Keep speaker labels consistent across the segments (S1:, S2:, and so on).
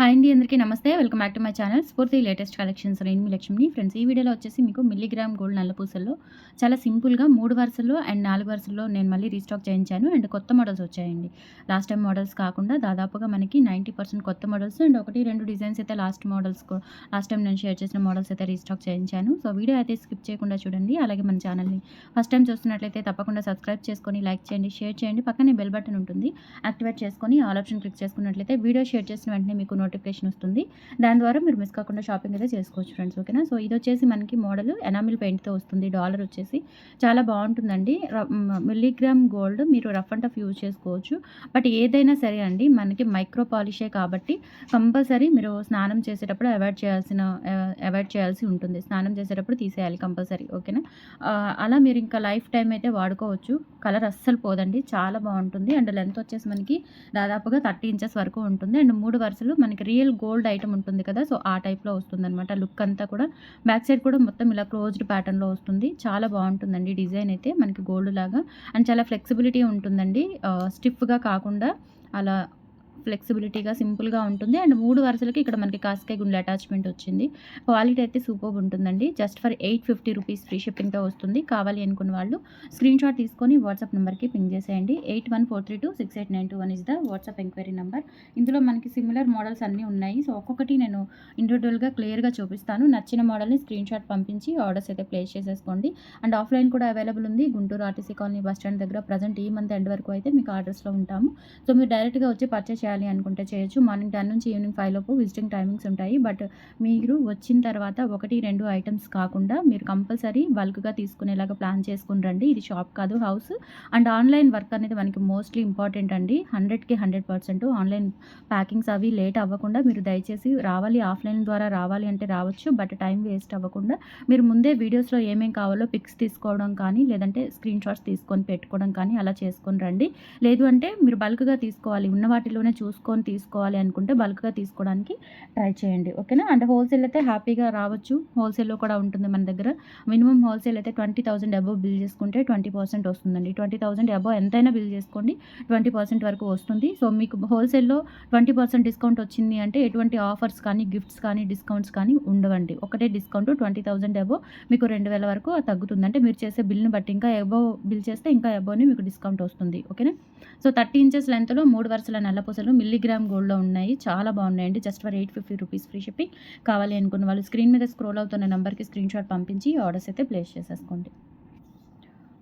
S1: Hi అండి అందరికీ నమస్తే. Welcome back to my channel. Spoorthi latest collections నేను మీ లక్ష్మిని. ఫ్రెండ్స్ ఈ వీడియోలో వచ్చేసి మీకు మిల్లీగ్రామ్ గోల్డ్ నల్ల పూసల్లో చాలా సింపుల్గా మూడు వరుసల్లో అండ్ నాలుగు వరుసల్లో నేను మళ్ళీ రీస్టాక్ చేయించాను. అండ్ కొత్త మోడల్స్ వచ్చాయండి. లాస్ట్ టైం మోడల్స్ కాకుండా దాదాపుగా మనకి నైంటీ పర్సెంట్ కొత్త మోడల్స్ అండ్ ఒకటి రెండు డిజైన్స్ అయితే లాస్ట్ మోడల్స్ లాస్ట్ టైం నేను షేర్ చేసిన మోడల్స్ అయితే రీస్టాక్ చేయించాను. సో వీడియో అయితే స్కిప్ చేయకుండా చూడండి. అలాగే మన ఛానల్ని ఫస్ట్ టైం చూస్తున్నట్లయితే తప్పకుండా సబ్స్క్రైబ్ చేసుకొని లైక్ చేయండి షేర్ చేయండి. పక్కనే బెల్ బటన్ ఉంటుంది. యాక్టివేట్ చేసుకొని ఆల్ ఆప్షన్ క్లిక్ చేసుకున్నట్లయితే వీడియో షేర్ చేసిన వెంటనే మీకు నోటిఫికేషన్ వస్తుంది. దాని ద్వారా మీరు మిస్ కాకుండా షాపింగ్ అయితే చేసుకోవచ్చు ఫ్రెండ్స్ ఓకేనా? సో ఇది వచ్చేసి మనకి మోడల్ ఎనామిల్ పెయింట్తో వస్తుంది. డాలర్ వచ్చేసి చాలా బాగుంటుందండి. మిల్లీగ్రామ్ గోల్డ్ మీరు రఫ్ అండ్ టఫ్ యూజ్ చేసుకోవచ్చు. బట్ ఏదైనా సరే అండి మనకి మైక్రో పాలిషే కాబట్టి కంపల్సరీ మీరు స్నానం చేసేటప్పుడు అవాయిడ్ చేయాల్సిన అవాయిడ్ చేయాల్సి ఉంటుంది. స్నానం చేసేటప్పుడు తీసేయాలి కంపల్సరీ ఓకేనా? అలా మీరు ఇంకా లైఫ్ టైం అయితే వాడుకోవచ్చు. కలర్ అస్సలు పోదండి. చాలా బాగుంటుంది. అండ్ లెంత్ వచ్చేసి మనకి దాదాపుగా థర్టీ ఇంచెస్ వరకు ఉంటుంది. అండ్ మూడు వరుసలు మనకి రియల్ గోల్డ్ ఐటమ్ ఉంటుంది కదా సో ఆ టైప్లో వస్తుంది అనమాట లుక్ అంతా కూడా బ్యాక్ సైడ్ కూడా మొత్తం ఇలా క్లోజ్డ్ ప్యాటర్న్లో వస్తుంది. చాలా బాగుంటుందండి డిజైన్ అయితే మనకి గోల్డ్ లాగా. అండ్ చాలా ఫ్లెక్సిబిలిటీ ఉంటుందండి. స్టిఫ్గా కాకుండా అలా ఫ్లెక్సిబిలిటీగా సింపుల్గా ఉంటుంది. అండ్ మూడు వరుసలకి ఇక్కడ మనకి కాస్కాయ గుండె అటాచ్మెంట్ వచ్చింది. క్వాలిటీ అయితే సూపర్ ఉంటుందండి. Just for eight fifty rupees free షిప్పింగ్తో వస్తుంది. కావాలి అనుకున్న వాళ్ళు స్క్రీన్ షాట్ తీసుకొని వాట్సాప్ నెంబర్కి పింగ్ చేసేయండి. Eight one four three two six eight nine two one is the WhatsApp enquiry number. ఇందులో మనకి సిమిలర్ మోడల్స్ అన్నీ ఉన్నాయి. సో ఒక్కొక్కటి నేను ఇండివిజువల్గా క్లియర్గా చూపిస్తాను. నచ్చిన మోడల్ని స్క్రీన్ షాట్ పంపించి ఆర్డర్స్ అయితే ప్లేస్ చేసేసుకోండి. అండ్ ఆఫ్లైన్ కూడా అవైలబుల్ ఉంది. Guntur RTC colony bus stand దగ్గర ప్రజెంట్ ఈ మంత్ ఎండ్ వరకు అయితే మీకు ఆర్డర్స్లో ఉంటాము. సో మీరు డైరెక్ట్గా వచ్చి పర్చేస్ చేయాలి అనుకుంటే చేయొచ్చు. మార్నింగ్ టెన్ నుంచి ఈవినింగ్ ఫైవ్ లోపు విజిటింగ్ టైమింగ్స్ ఉంటాయి. బట్ మీరు వచ్చిన తర్వాత ఒకటి రెండు ఐటమ్స్ కాకుండా మీరు కంపల్సరీ బల్క్గా తీసుకునేలాగా ప్లాన్ చేసుకుని రండి. ఇది షాప్ కాదు హౌస్. అండ్ ఆన్లైన్ వర్క్ అనేది మనకి మోస్ట్లీ ఇంపార్టెంట్ అండి. హండ్రెడ్కి హండ్రెడ్ పర్సెంట్ ఆన్లైన్ ప్యాకింగ్స్ అవి లేట్ అవ్వకుండా మీరు దయచేసి రావాలి. ఆఫ్లైన్ ద్వారా రావాలి అంటే రావచ్చు. బట్ టైం వేస్ట్ అవ్వకుండా మీరు ముందే వీడియోస్లో ఏమేం కావాలో పిక్స్ తీసుకోవడం కానీ లేదంటే స్క్రీన్ షాట్స్ తీసుకొని పెట్టుకోవడం కానీ అలా చేసుకొని రండి. లేదు అంటే మీరు బల్క్గా తీసుకోవాలి. ఉన్న వాటిలోనే చూసుకొని తీసుకోవాలి అనుకుంటే బల్క్గా తీసుకోవడానికి ట్రై చేయండి ఓకేనా? అంటే హోల్సేల్ అయితే హ్యాపీగా రావచ్చు. హోల్సేల్లో కూడా ఉంటుంది మన దగ్గర. మినిమం హోల్సేల్ అయితే ట్వంటీ థౌసండ్ అబవ్ బిల్ చేసుకుంటే ట్వంటీ పర్సెంట్ వస్తుందండి. ట్వంటీ థౌసండ్ అబవ్ ఎంతైనా బిల్ చేసుకోండి ట్వంటీ పర్సెంట్ వరకు వస్తుంది. సో మీకు హోల్సేల్లో ట్వంటీ పర్సెంట్ డిస్కౌంట్ వచ్చింది అంటే ఎటువంటి ఆఫర్స్ కానీ గిఫ్ట్స్ కానీ డిస్కౌంట్స్ కానీ ఉండవండి. ఒకటే డిస్కౌంట్ ట్వంటీ థౌసండ్ అబవ్ మీకు రెండు వేల వరకు తగ్గుతుంది. అంటే మీరు చేసే బిల్ని బట్టి ఇంకా అబవ్ బిల్ చేస్తే ఇంకా అబోవ్ని మీకు డిస్కౌంట్ వస్తుంది ఓకేనా? సో థర్టీ ఇంచెస్ లెంత్లో మూడు వరుసల నల్లపూసలు మిల్లీగ్రామ్ గోల్డ్లో ఉన్నాయి. చాలా బాగున్నాయండి. Just for eight fifty rupees free shipping కావాలి అనుకున్న వాళ్ళు స్క్రీన్ మీద స్క్రోల్ అవుతున్న నెంబర్కి స్క్రీన్ షాట్ పంపించి ఆర్డర్స్ అయితే ప్లేస్ చేసేసుకోండి.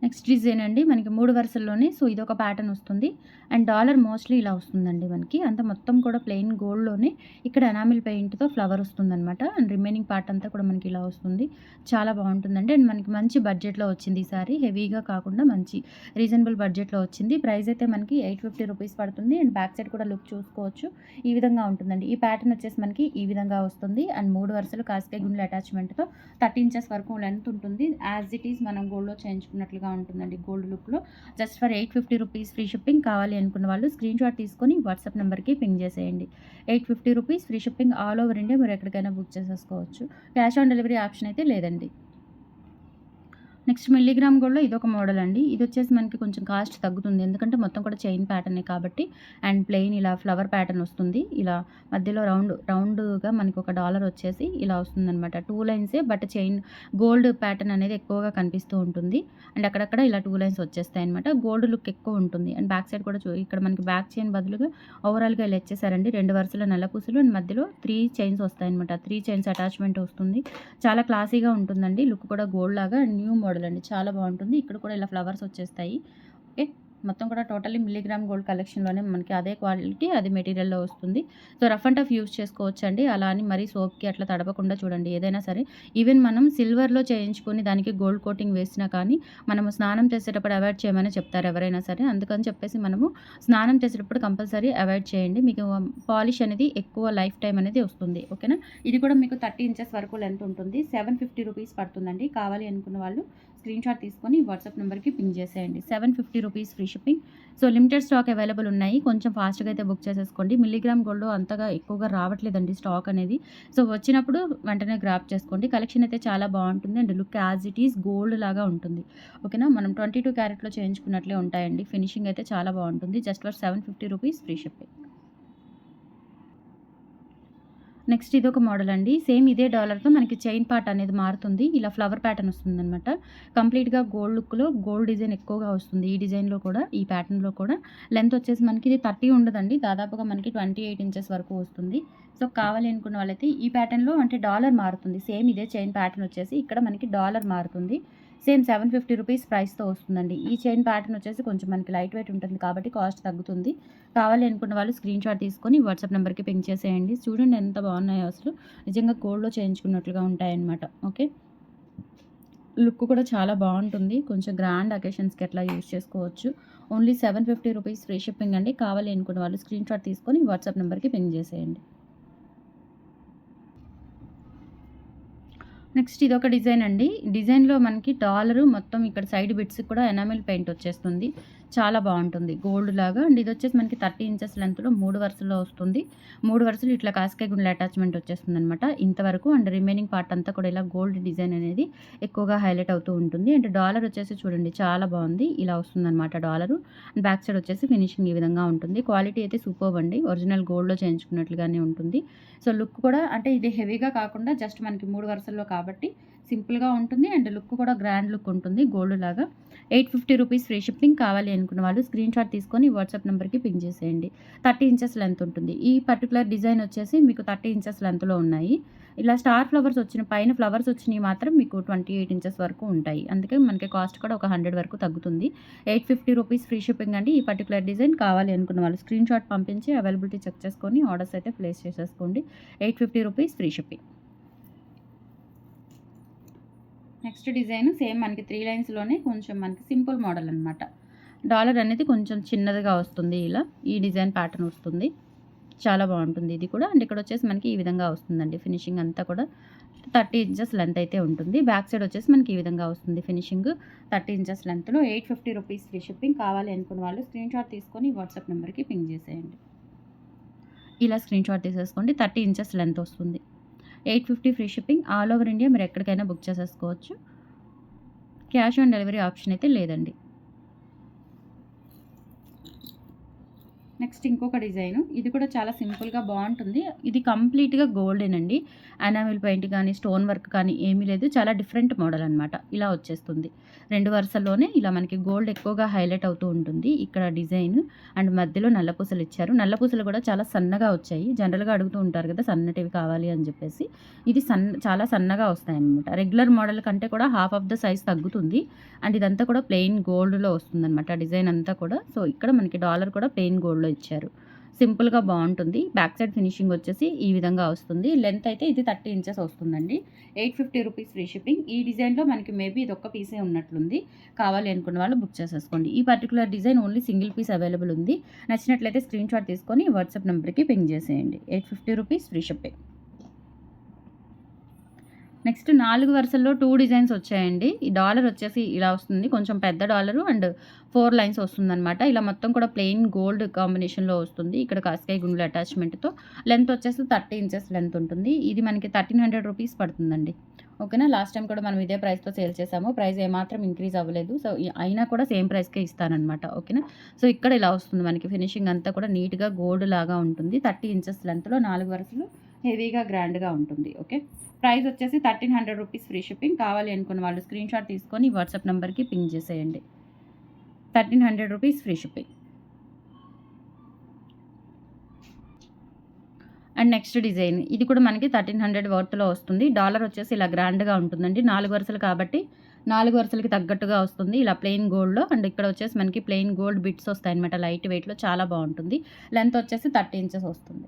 S1: నెక్స్ట్ డిజైన్ అండి మనకి మూడు వరుసల్లోనే సో ఇది ఒక ప్యాటర్న్ వస్తుంది. అండ్ డాలర్ మోస్ట్లీ ఇలా వస్తుందండి మనకి. అంత మొత్తం కూడా ప్లెయిన్ గోల్డ్లోనే ఇక్కడ ఎనామిల్ పెయింట్తో ఫ్లవర్ వస్తుందన్నమాట. అండ్ రిమైనింగ్ పార్ట్ అంతా కూడా మనకి ఇలా వస్తుంది. చాలా బాగుంటుందండి. అండ్ మనకి మంచి బడ్జెట్లో వచ్చింది ఈసారి హెవీగా కాకుండా మంచి రీజనబుల్ బడ్జెట్లో వచ్చింది. ప్రైస్ అయితే మనకి ఎయిట్ ఫిఫ్టీ రూపీస్ పడుతుంది. అండ్ బ్యాక్ సైడ్ కూడా లుక్ చూసుకోవచ్చు. ఈ విధంగా ఉంటుందండి. ఈ ప్యాటర్న్ వచ్చేసి మనకి ఈ విధంగా వస్తుంది. అండ్ మూడు వరుసలు కాస్కే గుండెల అటాచ్మెంట్తో థర్టీ ఇంచెస్ వరకు లెంత్ ఉంటుంది. యాజ్ ఇట్ ఈస్ మనం గోల్డ్లో చేయించుకున్నట్లుగా ఉంటుందండి గోల్డ్ లుక్లో. Just for eight fifty rupees free shipping కావాలి అనుకున్న వాళ్ళు స్క్రీన్ షాట్ తీసుకొని వాట్సాప్ నెంబర్కి పింగ్ చేసేయండి. Eight fifty rupees free shipping all over India మీరు ఎక్కడికైనా బుక్ చేసేసుకోవచ్చు. క్యాష్ ఆన్ డెలివరీ ఆప్షన్ అయితే లేదండి. నెక్స్ట్ మిల్లీగ్రామ్ గోల్డ్లో ఇదొక మోడల్ అండి. ఇది వచ్చేసి మనకి కొంచెం కాస్ట్ తగ్గుతుంది. ఎందుకంటే మొత్తం కూడా చైన్ ప్యాటర్నే కాబట్టి అండ్ ప్లెయిన్ ఇలా ఫ్లవర్ ప్యాటర్న్ వస్తుంది. ఇలా మధ్యలో రౌండ్ రౌండ్గా మనకి ఒక డాలర్ వచ్చేసి ఇలా వస్తుంది అనమాట టూ లైన్సే బట్ చైన్ గోల్డ్ ప్యాటర్న్ అనేది ఎక్కువగా కనిపిస్తూ ఉంటుంది. అండ్ అక్కడక్కడ ఇలా టూ లైన్స్ వచ్చేస్తాయి అనమాట గోల్డ్ లుక్ ఎక్కువ ఉంటుంది. అండ్ బ్యాక్ సైడ్ కూడా చూ ఇక్కడ మనకి బ్యాక్ చైన్ బదులుగా ఓవరాల్గా ఇలా ఇచ్చేసారండి. రెండు వరుసల నల్లపూసలు అండ్ మధ్యలో త్రీ చైన్స్ వస్తాయన్నమాట. త్రీ చైన్స్ అటాచ్మెంట్ వస్తుంది. చాలా క్లాసీగా ఉంటుందండి. లుక్ కూడా గోల్డ్ లాగా. న్యూ మోడల్ మోడల్ అండి చాలా బాగుంటుంది. ఇక్కడ కూడా ఇలా ఫ్లవర్స్ వచ్చేస్తాయి. ఓకే. మొత్తం కూడా టోటల్లీ మిల్లీగ్రామ్ గోల్డ్ కలెక్షన్లోనే మనకి అదే క్వాలిటీ అది మెటీరియల్లో వస్తుంది. So rough and tough use చేసుకోవచ్చండి. అలా అని మరీ సోప్కి అట్లా తడపకుండా చూడండి ఏదైనా సరే. ఈవెన్ మనం సిల్వర్లో చేయించుకొని దానికి గోల్డ్ కోటింగ్ వేసినా కానీ మనము స్నానం చేసేటప్పుడు అవాయిడ్ చేయమని చెప్తారు ఎవరైనా సరే. అందుకని చెప్పేసి మనము స్నానం చేసేటప్పుడు కంపల్సరీ అవాయిడ్ చేయండి. మీకు పాలిష్ అనేది ఎక్కువ లైఫ్ టైం అనేది వస్తుంది. ఓకేనా? ఇది కూడా మీకు థర్టీ ఇంచెస్ వరకు లెంత్ ఉంటుంది. సెవెన్ ఫిఫ్టీ రూపీస్ పడుతుందండి. కావాలి అనుకున్న వాళ్ళు స్క్రీన్ షాట్ తీసుకొని వాట్సాప్ నెంబర్కి పింక్ చేసేయండి. Seven fifty rupees free shipping so limited stock available ఉన్నాయి. కొంచెం ఫాస్ట్గా అయితే బుక్ చేసేసుకోండి. మిల్లీగ్రామ్ గోల్డ్ అంతగా ఎక్కువగా రావట్లేదండి స్టాక్ అనేది. సో వచ్చినప్పుడు వెంటనే గ్రాప్ చేసుకోండి. కలెక్షన్ అయితే చాలా బాగుంటుంది and look as it is gold లాగా ఉంటుంది. ఓకేనా మనం ట్వంటీ టూ క్యారెట్లో చేయించుకున్నట్లే ఉంటాయండి. ఫినిషింగ్ అయితే చాలా బాగుంటుంది. Just for seven fifty rupees free shipping next ఇది ఒక మోడల్ అండి. సేమ్ ఇదే డాలర్‌తో మనకి చైన్ పార్ట్ అనేది మారుతుంది. ఇలా ఫ్లవర్ ప్యాటర్న్ వస్తుందనమాట. కంప్లీట్‌గా గోల్డ్ లుక్‌లో గోల్డ్ డిజైన్ ఎక్కువగా వస్తుంది. ఈ డిజైన్‌లో కూడా, ఈ ప్యాటర్న్‌లో కూడా. లెంత్ వచ్చేసి మనకి ఇది 30 ఉండదండి. దాదాపుగా మనకి 28 ఇంచెస్ వరకు వస్తుంది. సో, కావాలి అనుకున్న వాళ్ళైతే ఈ ప్యాటర్న్‌లో అంటే డాలర్ మారుతుంది. సేమ్ ఇదే చైన్ ప్యాటర్న్ వచ్చేసి ఇక్కడ మనకి డాలర్ మారుతుంది. సేమ్ 750 రూపీస్ ప్రైస్‌తో వస్తుందండి. ఈ చైన్ ప్యాటర్న్ వచ్చేసి కొంచెం మనకి లైట్ వెయిట్ ఉంటుంది కాబట్టి కాస్ట్ తగ్గుతుంది. కావాలి అనుకున్న వాళ్ళు స్క్రీన్‌షాట్ తీసుకొని వాట్సాప్ నెంబర్‌కి పింక్ చేసేయండి. చూడండి ఎంత బాగున్నాయో అసలు. నిజంగా గోల్డ్‌లో చేయించుకున్నట్లుగా ఉంటాయన్నమాట. ఓకే. లుక్ కూడా చాలా బాగుంటుంది. కొంచెం గ్రాండ్ అకేషన్స్‌కి ఎట్లా యూజ్ చేసుకోవచ్చు. ఓన్లీ 750 రూపీస్ ఫ్రీ షిప్పింగ్ అండి. కావాలి అనుకున్న వాళ్ళు స్క్రీన్ షాట్ తీసుకొని వాట్సాప్ నెంబర్‌కి పింక్ చేసేయండి. నెక్స్ట్ ఇది ఒక డిజైన్ అండి. డిజైన్‌లో మనకి డాలరు మొత్తం ఇక్కడ సైడ్ బిట్స్ కూడా ఎనామిల్ పెయింట్ వచ్చేస్తుంది. చాలా బాగుంటుంది. గోల్డ్ లాగా అండ్ ఇది వచ్చేసి మనకి 30 ఇంచెస్ లెంగ్త్‌లో 3 వరుసల్లో వస్తుంది. మూడు వరుసలు ఇట్లా కాస్కాయ గుండెల అటాచ్‌మెంట్ వచ్చేస్తుంది అనమాట ఇంతవరకు అండ్ రిమైనింగ్ పార్ట్ అంతా కూడా ఇలా గోల్డ్ డిజైన్ అనేది ఎక్కువగా హైలైట్ అవుతూ ఉంటుంది. అండ్ డాలర్ వచ్చేసి చూడండి చాలా బాగుంది. ఇలా వస్తుందన్నమాట డాలరు. బ్యాక్ సైడ్ వచ్చేసి ఫినిషింగ్ ఈ విధంగా ఉంటుంది. క్వాలిటీ అయితే సూపర్ అండి. ఒరిజినల్ గోల్డ్‌లో చేయించుకున్నట్లుగానే ఉంటుంది. సో, లుక్ కూడా అంటే ఇది హెవీగా కాకుండా జస్ట్ మనకి మూడు వరుసల్లో కాబట్టి సింపుల్‌గా ఉంటుంది. అండ్ లుక్ కూడా గ్రాండ్ లుక్ ఉంటుంది గోల్డ్ లాగా. 850 రూపీస్ ఫ్రీ షిప్పింగ్. కావాలి అనుకున్న వాళ్ళు స్క్రీన్‌షాట్ తీసుకొని వాట్సాప్ నెంబర్‌కి పింక్ చేసేయండి. 30 ఇంచెస్ లెంత్ ఉంటుంది. ఈ పర్టికులర్ డిజైన్ వచ్చేసి మీకు 30 ఇంచెస్ లెంత్‌లో ఉన్నాయి. ఇలా స్టార్ ఫ్లవర్స్ వచ్చిన పైన ఫ్లవర్స్ వచ్చినవి మాత్రం మీకు 28 ఇంచెస్ వరకు ఉంటాయి. అందుకే మనకి కాస్ట్ కూడా ఒక 100 వరకు తగ్గుతుంది. 850 రూపీస్ ఫ్రీ షిప్పింగ్ అండి. ఈ పర్టికులర్ డిజైన్ కావాలి అనుకున్న వాళ్ళు స్క్రీన్‌షాట్ పంపించి అవైలబిలిటీ చెక్ చేసుకొని ఆర్డర్స్ అయితే ప్లేస్ చేసేసుకోండి. 850 rupees free shipping. Next design same మనకి త్రీ లైన్స్‌లోనే కొంచెం మనకి సింపుల్ మోడల్ అనమాట. డాలర్ అనేది కొంచెం చిన్నదిగా వస్తుంది ఇలా. ఈ డిజైన్ ప్యాటర్న్ వస్తుంది. చాలా బాగుంటుంది ఇది కూడా. అండ్ ఇక్కడ వచ్చేసి మనకి ఈ విధంగా వస్తుందండి. ఫినిషింగ్ అంతా కూడా 30 ఇంచెస్ లెంత్ అయితే ఉంటుంది. బ్యాక్ సైడ్ వచ్చేసి మనకి ఈ విధంగా వస్తుంది ఫినిషింగ్. 30 ఇంచెస్ లెంత్‌లో 850 రూపీస్ ఫ్రీ షిప్పింగ్. కావాలి అనుకున్న వాళ్ళు స్క్రీన్ షాట్ తీసుకొని వాట్సాప్ నెంబర్‌కి పింక్ చేసేయండి. ఇలా స్క్రీన్‌షాట్ తీసేసుకోండి. 30 ఇంచెస్ లెంత్ వస్తుంది. 850 free shipping. All over India మీరు ఎక్కడికైనా బుక్ చేసేసుకోవచ్చు. క్యాష్ ఆన్ డెలివరీ ఆప్షన్ అయితే లేదండి. నెక్స్ట్ ఇంకొక డిజైన్ ఇది కూడా చాలా సింపుల్‌గా బాగుంటుంది. ఇది కంప్లీట్‌గా గోల్డేనండి. అనామిల్ పెయింట్ కానీ, స్టోన్ వర్క్ కానీ ఏమీ లేదు. చాలా డిఫరెంట్ మోడల్ అనమాట. ఇలా వచ్చేస్తుంది. రెండు వరుసల్లోనే ఇలా మనకి గోల్డ్ ఎక్కువగా హైలైట్ అవుతూ ఉంటుంది. ఇక్కడ డిజైన్ అండ్ మధ్యలో నల్ల పూసలు ఇచ్చారు. నల్ల పూసలు కూడా చాలా సన్నగా వచ్చాయి. జనరల్‌గా అడుగుతూ ఉంటారు కదా! సన్నటివి కావాలి అని చెప్పేసి. ఇది సన్ చాలా సన్నగా వస్తాయన్నమాట. రెగ్యులర్ మోడల్ కంటే కూడా హాఫ్ ఆఫ్ ద సైజ్ తగ్గుతుంది. అండ్ ఇదంతా కూడా ప్లెయిన్ గోల్డ్‌లో వస్తుందన్నమాట డిజైన్ అంతా కూడా. సో, ఇక్కడ మనకి డాలర్ కూడా ప్లెయిన్ గోల్డ్‌లో ఇచ్చారు. సింపుల్‌గా బాగుంటుంది. బ్యాక్ సైడ్ ఫినిషింగ్ వచ్చేసి ఈ విధంగా వస్తుంది. లెంత్ అయితే ఇది 30 ఇంచెస్ వస్తుందండి. 850 రూపీస్ ఫ్రీ షిప్పింగ్. ఈ డిజైన్‌లో మనకి మేబీ ఇదొక్క పీసే ఉన్నట్లుంది. కావాలి అనుకున్న వాళ్ళు బుక్ చేసేసుకోండి. ఈ particular design only single piece available ఉంది. నచ్చినట్లయితే స్క్రీన్ షాట్ తీసుకొని వాట్సాప్ నెంబర్‌కి పింక్ చేసేయండి. 850 రూపీస్ ఫ్రీ షిప్పింగ్. నెక్స్ట్ నాలుగు వరుసల్లో టూ డిజైన్స్ వచ్చాయండి. ఈ డాలర్ వచ్చేసి ఇలా వస్తుంది. కొంచెం పెద్ద డాలరు అండ్ ఫోర్ లైన్స్ వస్తుందనమాట. ఇలా మొత్తం కూడా ప్లెయిన్ గోల్డ్ కాంబినేషన్‌లో వస్తుంది. ఇక్కడ కాస్కాయ గుండెల అటాచ్‌మెంట్‌తో లెంత్ వచ్చేసి 30 ఇంచెస్ లెంత్ ఉంటుంది. ఇది మనకి 1300 రూపీస్ పడుతుందండి. ఓకేనా. లాస్ట్ టైం కూడా మనం ఇదే ప్రైస్‌తో సేల్ చేసాము. ప్రైస్ ఏమాత్రం ఇంక్రీజ్ అవ్వలేదు. సో, అయినా కూడా సేమ్ ప్రైస్‌కే ఇస్తానమాట ఓకేనా. సో, ఇక్కడ ఇలా వస్తుంది మనకి ఫినిషింగ్ అంతా కూడా నీట్‌గా గోల్డ్ లాగా ఉంటుంది. 30 ఇంచెస్ లెంత్‌లో నాలుగు వరుసలు హెవీగా గ్రాండ్‌గా ఉంటుంది. ఓకే. ప్రైస్ వచ్చేసి 1300 రూపీస్ ఫ్రీ షిప్పింగ్. కావాలి అనుకున్న వాళ్ళు స్క్రీన్‌షాట్ తీసుకొని వాట్సాప్ నెంబర్‌కి పింగ్ చేసేయండి. 1300 rupees free shipping. And next design. ఇది కూడా మనకి 1300 వర్త్‌లో వస్తుంది. డాలర్ వచ్చేసి ఇలా గ్రాండ్‌గా ఉంటుందండి. నాలుగు వరుసలు కాబట్టి నాలుగు వరుసలకి తగ్గట్టుగా వస్తుంది. ఇలా ప్లెయిన్ గోల్డ్‌లో అండ్ ఇక్కడ వచ్చేసి మనకి ప్లెయిన్ గోల్డ్ బిట్స్ వస్తాయన్నమాట. లైట్ వెయిట్‌లో చాలా బాగుంటుంది. లెంత్ వచ్చేసి 30 ఇంచెస్ వస్తుంది.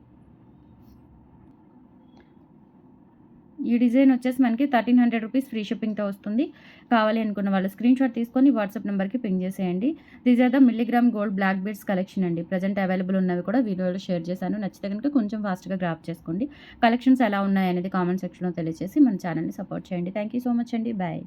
S1: ఈ డిజైన్ వచ్చేసి మనకి 1300 రూపీస్ ఫ్రీ షిప్పింగ్‌తో వస్తుంది. కావాలి అనుకున్న వాళ్ళు స్క్రీన్‌షాట్ తీసుకొని వాట్సాప్ నెంబర్‌కి పింక్ చేసేయండి. These are the milligram gold black beads collection అండి. ప్రెజెంట్ అవైలబుల్ ఉన్నవి కూడా వీడియోలో షేర్ చేశాను. నచ్చితే గనుక కొంచెం ఫాస్ట్‌గా గ్రాప్ చేసుకోండి. కలెక్షన్స్ ఎలా ఉన్నాయనేది కామెంట్ సెక్షన్‌లో తెలియజేసి మన ఛానల్‌ని సపోర్ట్ చేయండి. థ్యాంక్ యూ సో మచ్ అండి. బాయ్.